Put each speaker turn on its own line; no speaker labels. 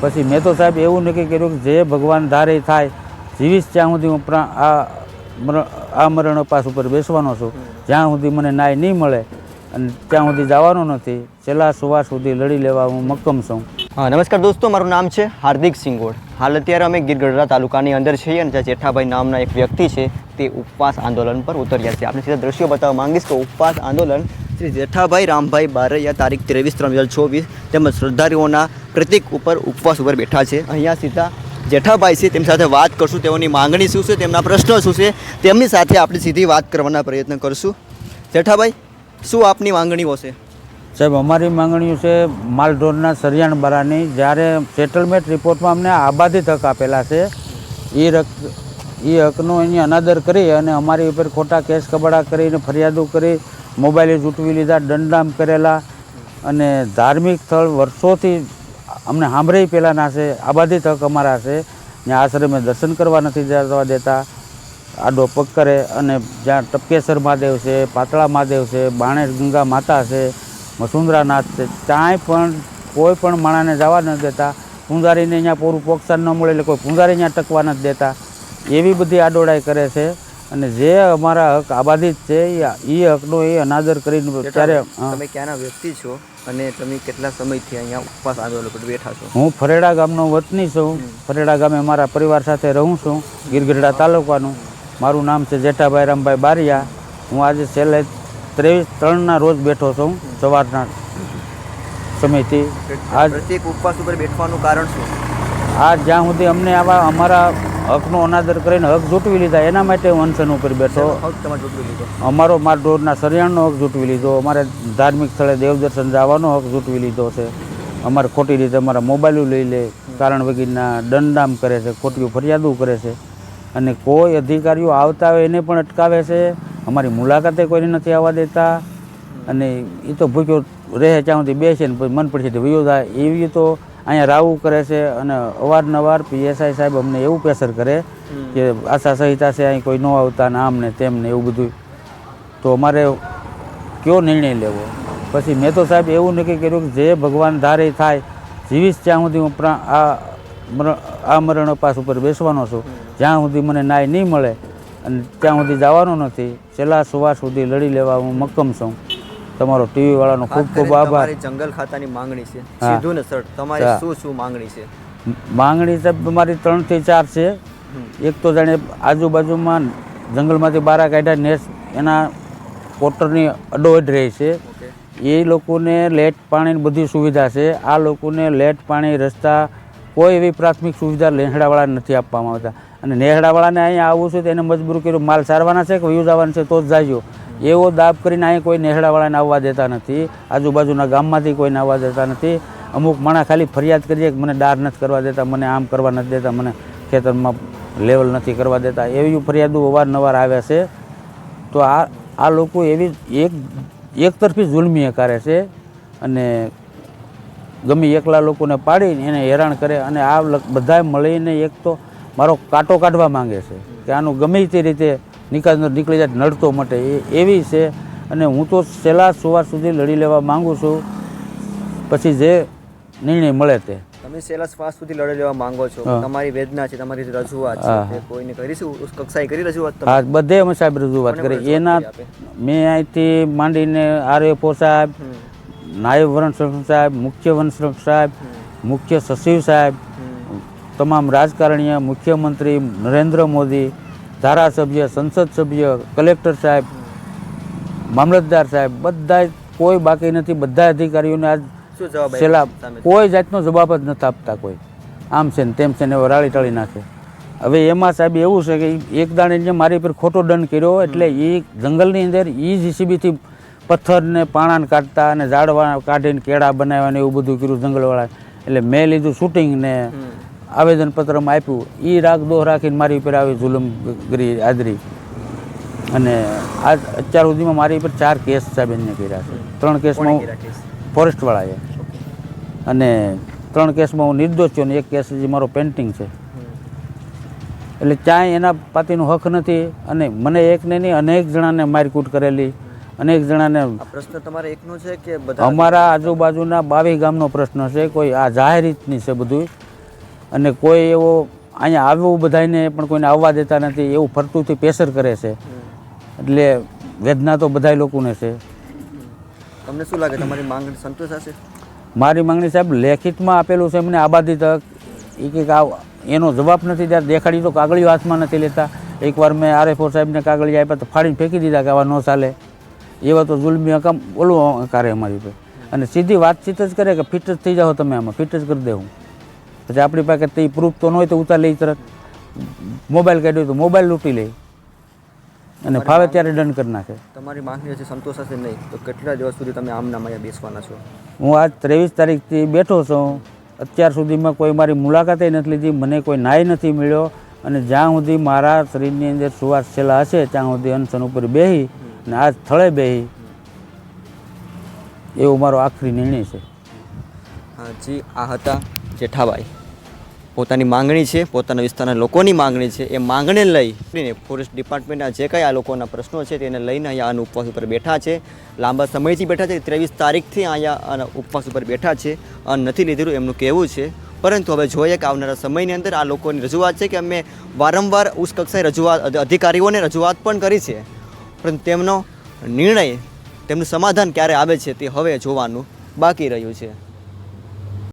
પછી મેં તો સાહેબ એવું નક્કી કર્યું કે જે ભગવાન ધારે થાય, જીવીશ ત્યાં સુધી હું આ આ મરણ પાસ ઉપર બેસવાનો છું. જ્યાં સુધી મને ન્યાય નહીં મળે અને ત્યાં સુધી જવાનો નથી, છેલ્લા સુવાર સુધી લડી લેવા હું મક્કમ છું.
હા, નમસ્કાર દોસ્તો, મારું નામ છે હાર્દિક સિંગોડ. હાલ અત્યારે અમે ગીરગઢડા તાલુકાની અંદર છીએ અને જ્યાં જેઠાભાઈ નામના એક વ્યક્તિ છે, તે ઉપવાસ આંદોલન પર ઉતર્યા છે. આપણે સીધા દ્રશ્યો બતાવવા માંગીશ કે ઉપવાસ આંદોલન શ્રી જેઠાભાઈ રામભાઈ બારૈયા, તારીખ ત્રેવીસ ત્રણ હજાર ચોવીસ, તેમજ શ્રદ્ધાળુઓના પ્રતિક ઉપર ઉપવાસ ઉપર બેઠા છે. અહીંયા સીધા જેઠાભાઈ છે, તેમની સાથે વાત કરશું, તેઓની માંગણી શું છે, તેમના પ્રશ્નો શું છે, તેમની સાથે આપણે સીધી વાત કરવાના પ્રયત્ન કરશું. જેઠાભાઈ, શું આપની માંગણીઓ છે?
સાહેબ, અમારી માંગણીઓ છે માલઢોરના સરિયાણ બારાની. જ્યારે સેટલમેન્ટ રિપોર્ટમાં અમને આબાદી તક આપેલા છે એ રક એ હકનો એની અનાદર કરી અને અમારી ઉપર ખોટા કેસ કબાડા કરીને ફરિયાદો કરી મોબાઈલે જૂટવી લીધા દંડામ કરેલા અને ધાર્મિક સ્થળ વર્ષોથી અમને સાંભળી પહેલાંના છે, આબાદી તક અમારા છે. ત્યાં આશ્રમે દર્શન કરવા નથી જવા દેતા. આડો પગ કરે અને જ્યાં ટપકેશ્વર મહાદેવ છે, પાતળા મહાદેવ છે બાણેશ ગંગા માતા છે, વસુંધરાનાથ છે ત્યાંય પણ કોઈ પણ માણસને જવા ન દેતા. પૂંજારીને અહીંયા પૂરું પ્રોત્સાહન ન મળે એટલે કોઈ પૂંજારી અહીંયા ટકવા નથી દેતા. એવી બધી આડોડાઈ કરે છે. અને જે અમારા હક આબાદિત છે એ હકનો એ અનાદર કરીને ત્યારે.
તમે ક્યાંના વ્યક્તિ છો અને તમે કેટલા સમયથી અહીંયા ઉપવાસ આંદોલન પર બેઠા છો?
હું ફરેડા ગામનો વતની છું. ફરેડા ગામે મારા પરિવાર સાથે રહું છું ગીરગઢડા તાલુકાનું. મારું નામ છે જેઠાભાઈ રામભાઈ બારિયા. હું આજે છેલ્લે ત્રેવીસ ત્રણના રોજ બેઠો છું સવારના સમયથી. આજ
પ્રત્યેક ઉપવાસ ઉપર બેઠવાનું કારણ શું?
આ જ્યાં સુધી અમને આવા અમારા હકનો અનાદર કરીને હક જૂટવી લીધા. એના માટે હું અનશન ઉપર બેઠો.
હક તમારે ઢોરના
અમારો સરિયાણનો હક જૂટવી લીધો. અમારે ધાર્મિક સ્થળે દેવદર્શન જવાનો હક જૂટવી લીધો છે. અમારે ખોટી રીતે અમારા મોબાઈલો લઈ લે. કારણ વગીરના દંડામ કરે છે ખોટી ફરિયાદો કરે છે. અને કોઈ અધિકારીઓ આવતા હોય એને પણ અટકાવે છે. અમારી મુલાકાતે કોઈને નથી આવવા દેતા. અને એ તો ભૂખ્યો રહે ત્યાં સુધી બેસે ને પછી મન પડશે તો વયો જાય. એવી તો અહીંયા રાવું કરે છે અને અવારનવાર પીએસઆઈ સાહેબ અમને એવું પ્રેશર કરે કે આશા સંહિતા છે અહીં કોઈ ન આવતા ને આમ ને તેમ ને એવું બધું. તો અમારે કયો નિર્ણય લેવો? પછી મેં તો સાહેબ એવું નક્કી કર્યું કે જે ભગવાન ધારે થાય જીવીશ ત્યાં સુધી હું પ્રા- આ મરણ આ મરણ પાસ ઉપર બેસવાનો છું જ્યાં સુધી મને ન્યાય નહીં મળે અને ત્યાં સુધી જવાનું નથી છેલ્લા સુવાસ સુધી લડી લેવા હું મક્કમ છું. તમારો ટીવી વાળાનો ખૂબ ખૂબ આભાર.
જંગલ ખાતાની માંગણી છે. સીધું ને સર તમારી શું શું માંગણી છે?
માંગણી સાહેબ ત્રણ ત્રણથી ચાર છે. એક તો જાણે આજુબાજુમાં જંગલમાંથી બારા કાઢ્યા નેસ એના કોટરની અડોઅડ રહે છે. એ લોકોને લેટ પાણીની બધી સુવિધા છે. આ લોકોને લેટ પાણી રસ્તા કોઈ એવી પ્રાથમિક સુવિધા નેહડાવાળાને નથી આપવામાં આવતા. અને નેહડાવાળાને અહીંયા આવવું છે તો એને મજબૂર કર્યું. માલ સારવાના છે કે વયું આવવાના છે તો જ જાજો. એવો દાબ કરીને અહીંયા કોઈ નેહડાવાળાને આવવા દેતા નથી, આજુબાજુના ગામમાંથી કોઈને આવવા દેતા નથી. અમુક માણસ ખાલી ફરિયાદ કરીએ કે મને ડાર નથી કરવા દેતા, મને આમ કરવા નથી દેતા, મને ખેતરમાં લેવલ નથી કરવા દેતા. એવી ફરિયાદો અવારનવાર આવે છે. તો આ આ લોકો એવી એક એકતરફી જુલમી કરે છે અને ગમે એકલા લોકોને પાડીને એને હેરાન કરે અને આ બધા મળીને એક તો મારો કાંટો કાઢવા માંગે છે કે આનું ગમે તે રીતે નિકાલ નીકળી જાય નડતો મટે. એ એવી છે અને હું તો છેલ્લા સુવાર સુધી લડી લેવા માંગુ છું. પછી જે નિર્ણય મળે તે.
તમે છેલ્લા શ્વાસ સુધી લડી લેવા માંગો છો. તમારી વેદના છે તમારી રજૂઆત છે કોઈને કરીશું? કક્ષાએ કરી રજૂઆત
હા બધે અમે સાહેબ રજૂઆત કરી. એના? મેં અહીંથી માંડીને આરએફઓ સાહેબ. નાયબ વનસંરક્ષક સાહેબ મુખ્ય વનસંરક્ષક સાહેબ મુખ્ય સચિવ સાહેબ તમામ રાજકારણીય મુખ્યમંત્રી નરેન્દ્ર મોદી ધારાસભ્ય સંસદ સભ્ય કલેક્ટર સાહેબ મામલતદાર સાહેબ બધા કોઈ બાકી નથી. બધા અધિકારીઓને આજ છેલ્લા કોઈ જાતનો જવાબ જ નથી આપતા કોઈ. આમ છે ને તેમ છે ને એવો રાળી ટાળી નાખે. હવે એમાં સાહેબ એવું છે કે એક દાણે જે મારી પર ખોટો દંડ કર્યો એટલે એ જંગલની અંદર એ જીસીબીથી પથ્થરને પાણાને કાઢતા અને ઝાડવા કાઢીને કેળા બનાવ્યા ને એવું બધું કર્યું જંગલવાળા એટલે મેં લીધું શૂટિંગ ને
હમ.
આવેદનપત્રમાં આપ્યું એ રાગ દોહ રાખીને મારી ઉપર આવી જુલમગીરી આદરી અને આ અત્યાર સુધીમાં મારી ઉપર ચાર કેસ સાહેબને કર્યા છે. ત્રણ કેસમાં
હું
ફોરેસ્ટવાળાએ. અને ત્રણ કેસમાં હું નિર્દોષ છું અને એક કેસ જે મારો પેન્ટિંગ છે. એટલે ક્યાંય એના પાતીનો હક નથી અને મને એકને નહીં અનેક જણાને મારકૂટ કરેલી. અનેક જણાને
પ્રશ્ન તમારે એકનો છે કે બધા
અમારા આજુબાજુના બાવી ગામનો પ્રશ્ન છે કોઈ આ જાહેર રીતની છે બધું અને કોઈ એવો અહીંયા આવ્યો બધાને પણ કોઈને આવવા દેતા નથી એવું ફરતુંથી પ્રેશર કરે છે. એટલે વેદના તો બધા લોકોને છે.
તમને શું લાગે તમારી માંગણી સંતોષાશે
મારી માંગણી સાહેબ લેખિતમાં આપેલું છે એમને આબાદી તક. એ કંઈક એનો જવાબ નથી ત્યારે દેખાડી તો કાગળિયો હાથમાં નથી લેતા. એકવાર મેં આરએફઓ સાહેબને કાગળિયા આપ્યા તો ફાડીને ફેંકી દીધા કે આવા ન ચાલે. એવા તો જુલમી હકમ ઓલું કરે અમારી પર અને સીધી વાતચીત જ કરે કે ફિટ જ થઈ જાઓ તમે આમાં ફિટ જ કરી દેવું પછી આપણી પાસે તે પ્રૂફ તો ન હોય તો ઉતાર લઈ તરત. મોબાઈલ કાઢ્યો તો મોબાઈલ લૂંટી લે. અને ફાવે ત્યારે દંડ કરી નાખે.
તમારી માંગણી હશે સંતોષ હશે નહીં તો કેટલા દિવસ સુધી તમે આમના અહીંયા બેસવાના છો?
હું આજ ત્રેવીસ તારીખથી બેઠો છું. અત્યાર સુધીમાં કોઈ મારી મુલાકાતે નથી લીધી મને કોઈ નાય નથી મળ્યો. અને જ્યાં સુધી મારા શરીરની અંદર સુવાસ છેલ્લા હશે ત્યાં સુધી અનશન ઉપર બેહી અને આ સ્થળે બેહી. એવો મારો આખરી નિર્ણય છે.
જી આ હતા જેઠાભાઈ. પોતાની માંગણી છે, પોતાના વિસ્તારના લોકોની માંગણી છે, એ માંગણી લઈને ફોરેસ્ટ ડિપાર્ટમેન્ટના જે કંઈ આ લોકોના પ્રશ્નો છે તેને લઈને અહીંયા આના ઉપવાસ ઉપર બેઠા છે. લાંબા સમયથી બેઠા છે, ત્રેવીસ તારીખથી અહીંયા આના ઉપવાસ ઉપર બેઠા છે અને નથી લીધેલું એમનું કહેવું છે. પરંતુ હવે જોઈએ કે આવનારા સમયની અંદર આ લોકોની રજૂઆત છે કે અમે વારંવાર ઉચ્ચ કક્ષાએ રજૂઆત અધિકારીઓને રજૂઆત પણ કરી છે. પરંતુ તેમનો નિર્ણય, તેમનું સમાધાન ક્યારે આવે છે તે હવે જોવાનું બાકી રહ્યું છે.